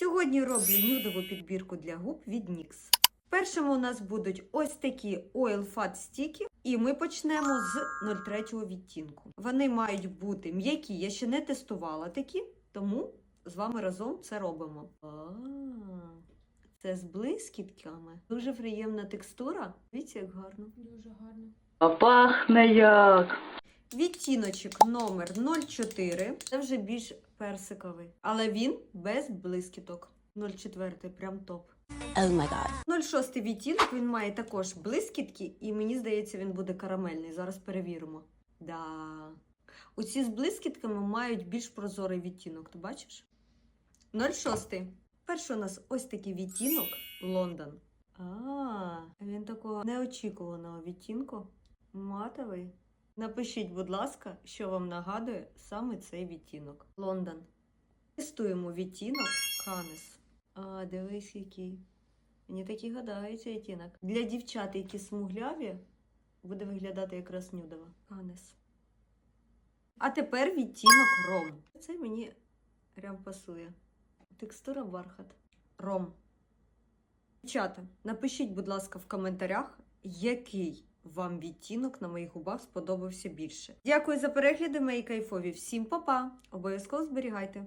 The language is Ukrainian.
Сьогодні роблю нюдову підбірку для губ від NYX. Першими у нас будуть ось такі Oil Fat стіки, і ми почнемо з 03 відтінку. Вони мають бути м'які, я ще не тестувала такі, тому з вами разом це робимо. А, це з блискітками. Дуже приємна текстура. Дивіться, як гарно. Дуже гарно. А пахне як. Відтіночок номер 04. Це вже більш персиковий, але він без блискіток. 04 прям топ. Oh my god. 06 відтінок він має також блискітки, і мені здається, він буде карамельний. Зараз перевіримо. Да. Оці з блискітками мають більш прозорий відтінок, ти бачиш? 06. Перший у нас ось такий відтінок Лондон. А, він такого неочікуваного відтінку. Матовий. Напишіть, будь ласка, що вам нагадує саме цей відтінок. Лондон. Тестуємо відтінок Канес. А, дивись, який. Мені такий гадається відтінок. Для дівчат, які смугляві, буде виглядати якраз нюдово. Канес. А тепер відтінок ром. Це мені прям пасує. Текстура бархат. Ром. Дівчата, напишіть, будь ласка, в коментарях, який вам відтінок на моїх губах сподобався більше. Дякую за перегляди, мої кайфові. Всім па-па! Обов'язково зберігайте!